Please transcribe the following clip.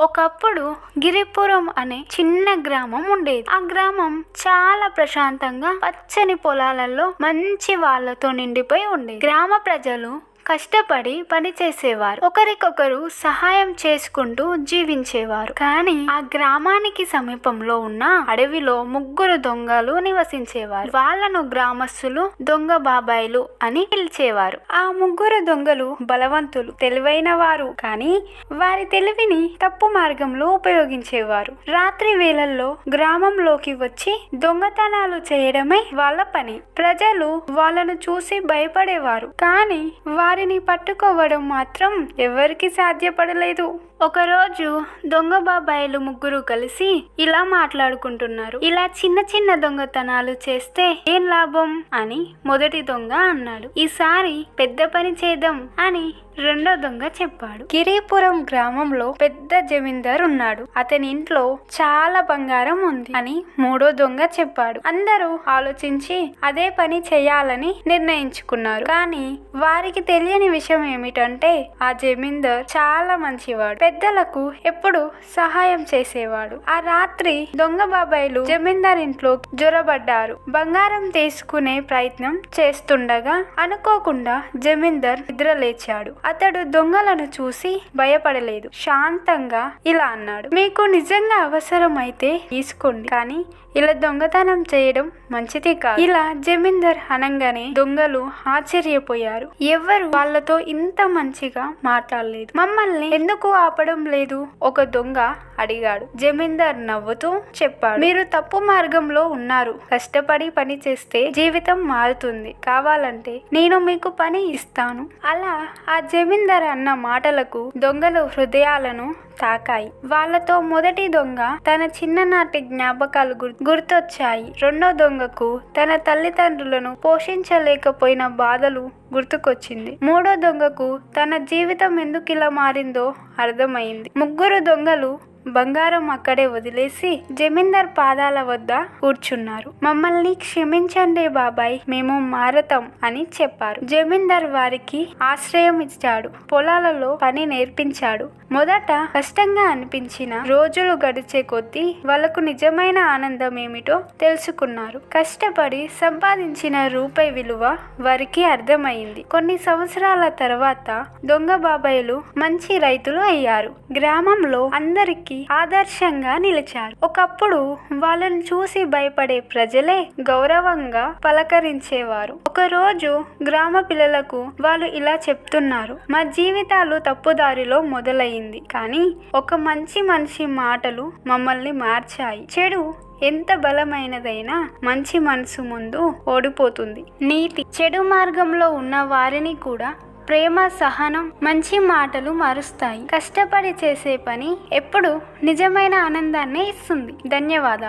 ఒకప్పుడు గిరిపురం అనే చిన్న గ్రామం ఉండేది. ఆ గ్రామం చాలా ప్రశాంతంగా పచ్చని పొలాలలో మంచి వాళ్ళతో నిండిపోయి ఉండేది. గ్రామ ప్రజలు కష్టపడి పని చేసేవారు ఒకరికొకరు సహాయం చేసుకుంటూ జీవించేవారు. కానీ ఆ గ్రామానికి సమీపంలో ఉన్న అడవిలో ముగ్గురు దొంగలు నివసించేవారు. వాళ్ళను గ్రామస్తులు దొంగ బాబాయిలు అని పిలిచేవారు. ఆ ముగ్గురు దొంగలు బలవంతులు తెలివైన వారు కానీ వారి తెలివిని తప్పు మార్గంలో ఉపయోగించేవారు. రాత్రి వేళల్లో గ్రామంలోకి వచ్చి దొంగతనాలు చేయడమే వాళ్ళ పని. ప్రజలు వాళ్ళను చూసి భయపడేవారు. కానీ వారిని పట్టుకోవడం మాత్రం ఎవరికి సాధ్యపడలేదు. ఒకరోజు దొంగ బాబాయిలు ముగ్గురు కలిసి ఇలా మాట్లాడుకుంటున్నారు. ఇలా చిన్న చిన్న దొంగతనాలు చేస్తే ఏం లాభం అని మొదటి దొంగ అన్నాడు. ఈసారి పెద్ద పని చేద్దాం అని రెండో దొంగ చెప్పాడు. గిరిపురం గ్రామంలో పెద్ద జమీందార్ ఉన్నాడు. అతని ఇంట్లో చాలా బంగారం ఉంది అని మూడో దొంగ చెప్పాడు. అందరూ ఆలోచించి అదే పని చేయాలని నిర్ణయించుకున్నారు. కానీ వారికి తెలియని విషయం ఏమిటంటే ఆ జమీందార్ చాలా మంచివాడు. పెద్దలకు ఎప్పుడు సహాయం చేసేవాడు. ఆ రాత్రి దొంగ బాబాయిలు జమీందార్ ఇంట్లో జ్వరబడ్డారు బంగారం తీసుకునే ప్రయత్నం చేస్తుండగా అనుకోకుండా జమీందార్ నిద్రలేచాడు. అతడు దొంగలను చూసి భయపడలేదు. శాంతంగా ఇలా అన్నాడు. మీకు నిజంగా అవసరమైతే తీసుకోండి. కానీ ఇలా దొంగతనం చేయడం మంచిది కాదు. ఇలా జమీందార్ అనగానే దొంగలు ఆశ్చర్యపోయారు. ఎవరు వాళ్ళతో ఇంత మంచిగా మాట్లాడలేదు. మమ్మల్ని ఎందుకు ఆపడం లేదు? ఒక దొంగ అడిగాడు. జమీందార్ నవ్వుతూ చెప్పాడు. మీరు తప్పు మార్గంలో ఉన్నారు. కష్టపడి పని చేస్తే జీవితం మారుతుంది. కావాలంటే నేను మీకు పని ఇస్తాను. అలా ఆ జమీందార్ అన్న మాటలకు దొంగలు హృదయాలను తాకాయి. వాళ్ళతో మొదటి దొంగ తన చిన్ననాటి జ్ఞాపకాలు గుర్- గుర్తొచ్చాయి. రెండో దొంగకు తన తల్లిదండ్రులను పోషించలేకపోయిన బాధలు గుర్తుకొచ్చింది. మూడో దొంగకు తన జీవితం ఎందుకు ఇలా మారిందో అర్థమైంది. ముగ్గురు దొంగలు బంగారం అక్కడే వదిలేసి జమీందార్ పాదాల వద్ద కూర్చున్నారు. మమ్మల్ని క్షమించండి బాబాయ్ మేము మారతాం అని చెప్పారు. జమీందార్ వారికి ఆశ్రయం ఇచ్చాడు. పొలాలలో పని నేర్పించాడు. మొదట కష్టంగా అనిపించిన రోజులు గడిచే కొద్దీ వాళ్ళకు నిజమైన ఆనందం ఏమిటో తెలుసుకున్నారు. కష్టపడి సంపాదించిన రూపాయి విలువ వారికి అర్థమైంది. కొన్ని సంవత్సరాల తర్వాత దొంగ బాబాయిలు మంచి రైతులు అయ్యారు. గ్రామంలో అందరికీ ఆదర్శంగా నిలిచారు. ఒకప్పుడు వాళ్ళని చూసి భయపడే ప్రజలే గౌరవంగా పలకరించేవారు. ఒకరోజు గ్రామ పిల్లలకు వాళ్ళు ఇలా చెప్తున్నారు మా జీవితాలు తప్పుదారిలో మొదలయ్యింది కానీ ఒక మంచి మనిషి మాటలు మమ్మల్ని మార్చాయి. చెడు ఎంత బలమైనదైనా మంచి మనసు ముందు ఓడిపోతుంది. నీతి. చెడు మార్గంలో ఉన్న వారిని కూడా ప్రేమ సహనం మంచి మాటలు మారుస్తాయి. కష్టపడి చేసే పని ఎప్పుడు నిజమైన ఆనందాన్ని ఇస్తుంది. ధన్యవాదాలు.